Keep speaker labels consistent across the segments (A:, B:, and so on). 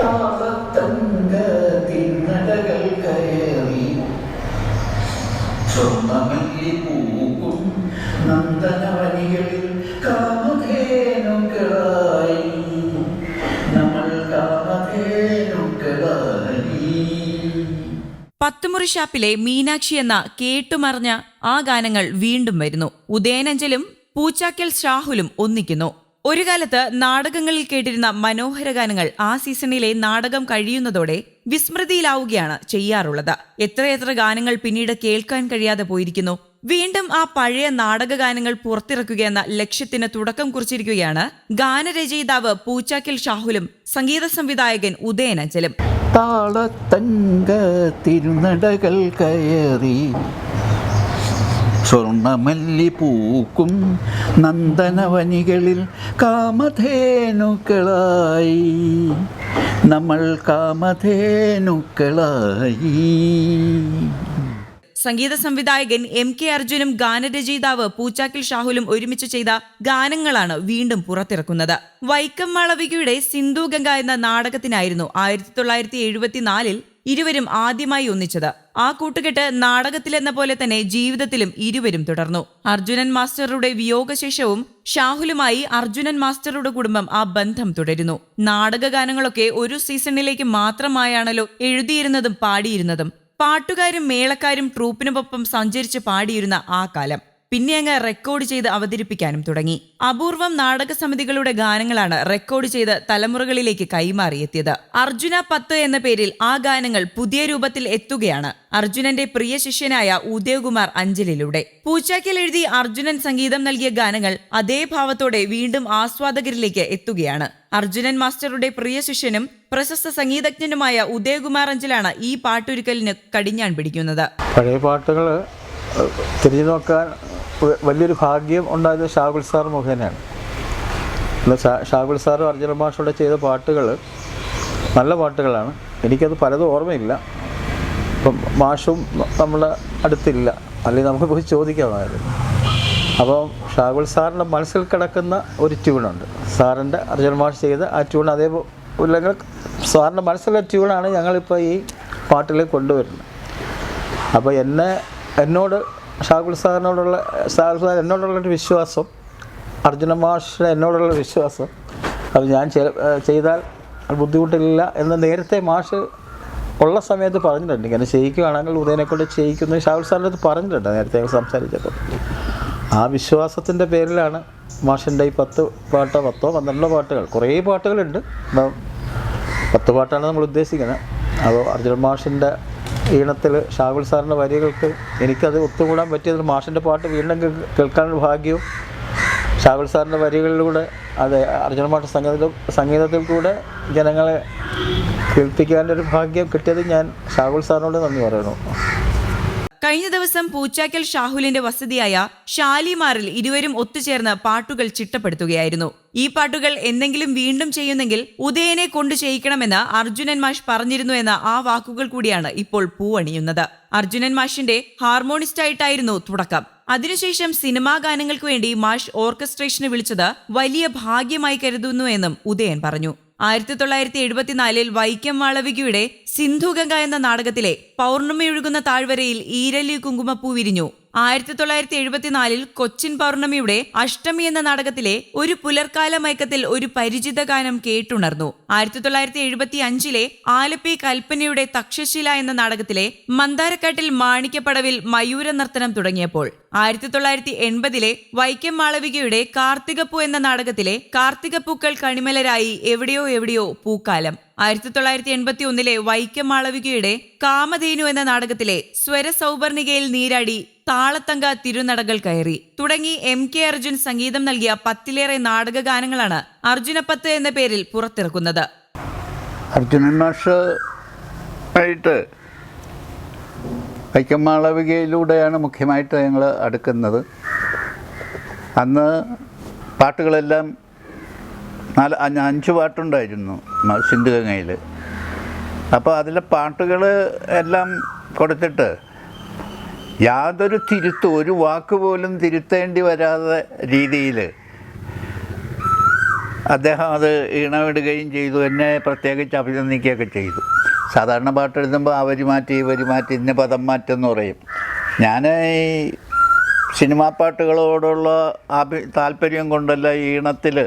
A: താളത്തങ്ക തിന്നടകൾ കയറി. സ്വർണമല്ലി പൂക്കും നന്ദനവനികളിൽ കാമധേനുക്കളായി. നമ്മൾ കാമധേനുക്കളായി.
B: പത്തുമുറി ഷാപ്പിലെ മീനാക്ഷി എന്ന കേട്ടുമറിഞ്ഞ ആ ഗാനങ്ങൾ വീണ്ടും വരുന്നു. ഉദയനഞ്ചലും പൂച്ചാക്കൽ ഷാഹുലും ഒന്നിക്കുന്നു. ഒരു കാലത്ത് നാടകങ്ങളിൽ കേട്ടിരുന്ന മനോഹര ഗാനങ്ങൾ ആ സീസണിലെ നാടകം കഴിയുന്നതോടെ വിസ്മൃതിയിലാവുകയാണ് ചെയ്യാറുള്ളത്. എത്രയെത്ര ഗാനങ്ങൾ പിന്നീട് കേൾക്കാൻ കഴിയാതെ പോയിരിക്കുന്നു. വീണ്ടും ആ പഴയ നാടക ഗാനങ്ങൾ പുറത്തിറക്കുകയെന്ന ലക്ഷ്യത്തിന് തുടക്കം കുറിച്ചിരിക്കുകയാണ് ഗാനരചയിതാവ് പൂച്ചാക്കിൽ ഷാഹുലും സംഗീത സംവിധായകൻ ഉദയനഞ്ചലും
A: താളത്തങ്ക തിരുനടകൾ കയറി സ്വർണമല്ലി പൂക്കും നന്ദനവനികളിൽ കാമധേനുക്കളായി. നമ്മൾ കാമധേനുക്കളായി.
B: സംഗീത സംവിധായകൻ എം കെ അർജുനും ഗാനരചയിതാവ് പൂച്ചാക്കിൽ ഷാഹുലും ഒരുമിച്ച് ചെയ്ത ഗാനങ്ങളാണ് വീണ്ടും പുറത്തിറക്കുന്നത്. വൈക്കം മാളവികയുടെ സിന്ധു ഗംഗ എന്ന നാടകത്തിനായിരുന്നു ആയിരത്തി തൊള്ളായിരത്തി എഴുപത്തിനാലിൽ ഇരുവരും ആദ്യമായി ഒന്നിച്ചത്. ആ കൂട്ടുകെട്ട് നാടകത്തിലെന്ന പോലെ തന്നെ ജീവിതത്തിലും ഇരുവരും തുടർന്നു. അർജുനൻ മാസ്റ്ററുടെ വിയോഗശേഷവും ഷാഹുലുമായി അർജുനൻ മാസ്റ്ററുടെ കുടുംബം ആ ബന്ധം തുടരുന്നു. നാടക ഗാനങ്ങളൊക്കെ ഒരു സീസണിലേക്ക് മാത്രമായാണല്ലോ എഴുതിയിരുന്നതും പാടിയിരുന്നതും. പാട്ടുകാരും മേളക്കാരും ട്രൂപ്പിനൊപ്പം സഞ്ചരിച്ച് പാടിയിരുന്ന ആ കാലം. പിന്നെ അങ്ങ് റെക്കോർഡ് ചെയ്ത് അവതരിപ്പിക്കാനും തുടങ്ങി. അപൂർവം നാടക സമിതികളുടെ ഗാനങ്ങളാണ് റെക്കോർഡ് ചെയ്ത് തലമുറകളിലേക്ക് കൈമാറിയെത്തിയത്. അർജുന പത്ത് എന്ന പേരിൽ ആ ഗാനങ്ങൾ പുതിയ രൂപത്തിൽ എത്തുകയാണ്. അർജുനന്റെ പ്രിയ ശിഷ്യനായ ഉദയകുമാർ അഞ്ജലിയിലൂടെ പൂച്ചാക്കിൽ എഴുതി അർജുനൻ സംഗീതം നൽകിയ ഗാനങ്ങൾ അതേ ഭാവത്തോടെ വീണ്ടും ആസ്വാദകരിലേക്ക് എത്തുകയാണ്. അർജുനൻ മാസ്റ്ററുടെ പ്രിയ ശിഷ്യനും പ്രശസ്ത സംഗീതജ്ഞനുമായ ഉദയകുമാർ അഞ്ചലാണ് ഈ പാട്ടൊരുക്കലിന് കടിഞ്ഞാൺ പിടിക്കുന്നത്.
C: പഴയ പാട്ടുകൾ തിരിഞ്ഞു നോക്കാൻ വലിയൊരു ഭാഗ്യം ഉണ്ടായത് ഷാഹുൽ സാർ മുഖേനയാണ്. ഷാഹുൽ സാറും അർജുന മാഷോടെ ചെയ്ത പാട്ടുകൾ നല്ല പാട്ടുകളാണ്. എനിക്കത് പലതും ഓർമ്മയില്ല. ഇപ്പം മാഷും നമ്മളെ അടുത്തില്ല. അല്ലെങ്കിൽ നമുക്ക് പോയി ചോദിക്കാമായിരുന്നു. അപ്പം ഷാഹുൽ സാറിന്റെ മനസ്സിൽ കിടക്കുന്ന ഒരു ട്യൂണുണ്ട്. സാറിന്റെ അർജുന മാഷ് ചെയ്ത ആ ട്യൂൺ അതേപോലെ അല്ലെങ്കിൽ സാറിന്റെ മനസ്സിലുള്ള ട്യൂണാണ് ഞങ്ങളിപ്പോൾ ഈ പാട്ടിലേക്ക് കൊണ്ടുവരുന്നത്. അപ്പോൾ എന്നെ എന്നോട് ഷാഹുൽ സാറിനോടുള്ള ഷാഹുൽ സാർ എന്നോടുള്ളൊരു വിശ്വാസം അർജുന മാഷിന് എന്നോടുള്ള വിശ്വാസം. അത് ഞാൻ ചെയ്താൽ ബുദ്ധിമുട്ടില്ല എന്ന് നേരത്തെ മാഷ് ഉള്ള സമയത്ത് പറഞ്ഞിട്ടുണ്ട്. ഇങ്ങനെ ചെയ്യിക്കുകയാണെങ്കിൽ ഉദയനെ കൊണ്ട് ചെയ്യിക്കുന്നു. ഷാഹുൽ സാറിന്റെ അടുത്ത് പറഞ്ഞിട്ടുണ്ട് നേരത്തെ സംസാരിച്ചപ്പോൾ. ആ വിശ്വാസത്തിന്റെ പേരിലാണ് മാഷിന്റെ ഈ പത്ത് പാട്ടോ പത്തോ പന്ത്രണ്ടോ പാട്ടുകൾ. കുറേ പാട്ടുകളുണ്ട്. പത്ത് പാട്ടാണ് നമ്മൾ ഉദ്ദേശിക്കുന്നത്. അപ്പോൾ അർജുൻ മാഷിന്റെ ഈണത്തിൽ ഷാഹുൽ സാറിന്റെ വരികൾക്ക് എനിക്കത് ഒത്തുകൂടാൻ പറ്റിയതിൽ മാഷിന്റെ പാട്ട് വീണ്ടും കേൾക്കാൻ ഭാഗ്യവും ഷാഹുൽ സാറിന്റെ വരികളിലൂടെ അതെ അർജുന മാഷ സംഗീത സംഗീതത്തിൽ കൂടെ ജനങ്ങളെ കേൾപ്പിക്കാനൊരു ഭാഗ്യം കിട്ടിയത് ഞാൻ ഷാഹുൽ സാറിനോട് നന്ദി പറയണു
B: കഴിഞ്ഞ ദിവസം പൂച്ചാക്കൽ ഷാഹുലിന്റെ വസതിയായ ഷാലിമാറിൽ ഇരുവരും ഒത്തുചേർന്ന് പാട്ടുകൾ ചിട്ടപ്പെടുത്തുകയായിരുന്നു. ഈ പാട്ടുകൾ എന്തെങ്കിലും വീണ്ടും ചെയ്യുന്നെങ്കിൽ ഉദയനെ കൊണ്ട് ചെയ്യിക്കണമെന്ന് അർജുനൻ മാഷ് പറഞ്ഞിരുന്നു എന്ന ആ വാക്കുകൾ കൂടിയാണ് ഇപ്പോൾ പൂവണിയുന്നത്. അർജുനൻ മാഷിന്റെ ഹാർമോണിസ്റ്റായിട്ടായിരുന്നു തുടക്കം. അതിനുശേഷം സിനിമാ ഗാനങ്ങൾക്ക് വേണ്ടി മാഷ് ഓർക്കസ്ട്രേഷന് വിളിച്ചത് വലിയ ഭാഗ്യമായി കരുതുന്നു എന്നും ഉദയൻ പറഞ്ഞു. ആയിരത്തി തൊള്ളായിരത്തി എഴുപത്തിനാലിൽ വൈക്കം മാളവികയുടെ സിന്ധുഗംഗ എന്ന നാടകത്തിലെ പൗർണമി ഒഴുകുന്ന താഴ്വരയിൽ ഈരലി കുങ്കുമപ്പൂ വിരിഞ്ഞു. ആയിരത്തി തൊള്ളായിരത്തി എഴുപത്തിനാലിൽ കൊച്ചിൻ പൗർണമിയുടെ അഷ്ടമി എന്ന നാടകത്തിലെ ഒരു പുലർക്കാല മയക്കത്തിൽ ഒരു പരിചിത ഗാനം കേട്ടുണർന്നു. ആയിരത്തി തൊള്ളായിരത്തി എഴുപത്തി അഞ്ചിലെ ആലപ്പി കൽപ്പനയുടെ തക്ഷശില എന്ന നാടകത്തിലെ മന്ദാരക്കാട്ടിൽ മാണിക്യപ്പടവിൽ മയൂര നർത്തനം തുടങ്ങിയപ്പോൾ ആയിരത്തി തൊള്ളായിരത്തി എൺപതിലെ വൈക്കം മാളവികയുടെ കാർത്തികപ്പൂ എന്ന നാടകത്തിലെ കാർത്തികപ്പൂക്കൾ കണിമലരായി എവിടെയോ എവിടെയോ പൂക്കാലം. ആയിരത്തി തൊള്ളായിരത്തി എൺപത്തി ഒന്നിലെ വൈക്കം മാളവികയുടെ കാമധേനു എന്ന നാടകത്തിലെ സ്വരസൗപർണികയിൽ നീരാടി താളത്തങ്ക തിരുനടകൾ കയറി. തുടങ്ങി എം കെ അർജുൻ സംഗീതം നൽകിയ പത്തിലേറെ നാടക ഗാനങ്ങളാണ് അർജുനപ്പത്ത് എന്ന പേരിൽ പുറത്തിറക്കുന്നത്.
A: അർജുനൻ മാഷ് ആയിട്ട് വൈക്കമാളവികയിലൂടെയാണ് മുഖ്യമായിട്ട് ഞങ്ങൾ അടുക്കുന്നത്. അന്ന് പാട്ടുകളെല്ലാം നാല് അഞ്ച് പാട്ടുണ്ടായിരുന്നു സിന്ധുഗംഗയിൽ അപ്പോൾ അതിലെ പാട്ടുകൾ എല്ലാം കൊടുത്തിട്ട് യാതൊരു തിരുത്ത് ഒരു വാക്ക് പോലും തിരുത്തേണ്ടി വരാതെ രീതിയിൽ അദ്ദേഹം അത് ഈണമിടുകയും ചെയ്തു എന്നെ പ്രത്യേകിച്ച് അഭിനന്ദിക്കുകയൊക്കെ ചെയ്തു. സാധാരണ പാട്ട് എഴുതുമ്പോൾ ആ വരി മാറ്റി ഈ വരി മാറ്റി ഇന്ന പദം മാറ്റെന്ന് പറയും. ഞാൻ ഈ സിനിമാ പാട്ടുകളോടുള്ള അഭി താല്പര്യം കൊണ്ടല്ല ഈണത്തിൽ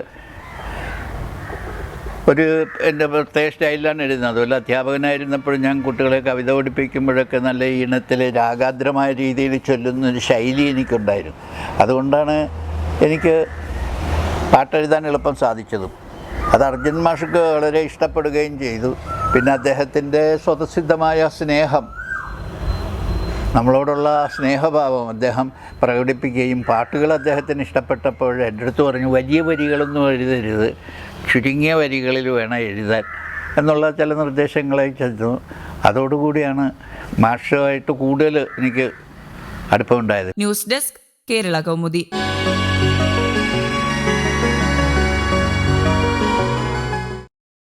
A: ഒരു എന്റെ പ്രത്യേക സ്റ്റൈലിലാണ് എഴുതുന്നത്. അതുപോലെ അധ്യാപകനായിരുന്നപ്പോഴും ഞാൻ കുട്ടികളെ കവിത പഠിപ്പിക്കുമ്പോഴൊക്കെ നല്ല ഈണത്തിൽ രാഗാദ്രമായ രീതിയിൽ ചൊല്ലുന്ന ഒരു ശൈലി എനിക്കുണ്ടായിരുന്നു. അതുകൊണ്ടാണ് എനിക്ക് പാട്ടെഴുതാൻ എളുപ്പം സാധിച്ചതും. അത് അർജുൻ മാഷക്ക് വളരെ ഇഷ്ടപ്പെടുകയും ചെയ്തു. പിന്നെ അദ്ദേഹത്തിന്റെ സ്വതസിദ്ധമായ സ്നേഹം നമ്മളോടുള്ള സ്നേഹഭാവം അദ്ദേഹം പ്രകടിപ്പിക്കുകയും പാട്ടുകൾ അദ്ദേഹത്തിന് ഇഷ്ടപ്പെട്ടപ്പോൾ എന്റെ അടുത്ത് പറഞ്ഞു വലിയ വരികളൊന്നും എഴുതരുത്. ചുരുങ്ങിയ വരികളിൽ വേണം എഴുതാൻ. എന്നുള്ള ചില നിർദ്ദേശങ്ങളെ ചെന്നു അതോടുകൂടിയാണ് മാഷുമായിട്ട് കൂടുതൽ എനിക്ക് അടുപ്പമുണ്ടായത്.
B: News desk Kerala Kaumudi.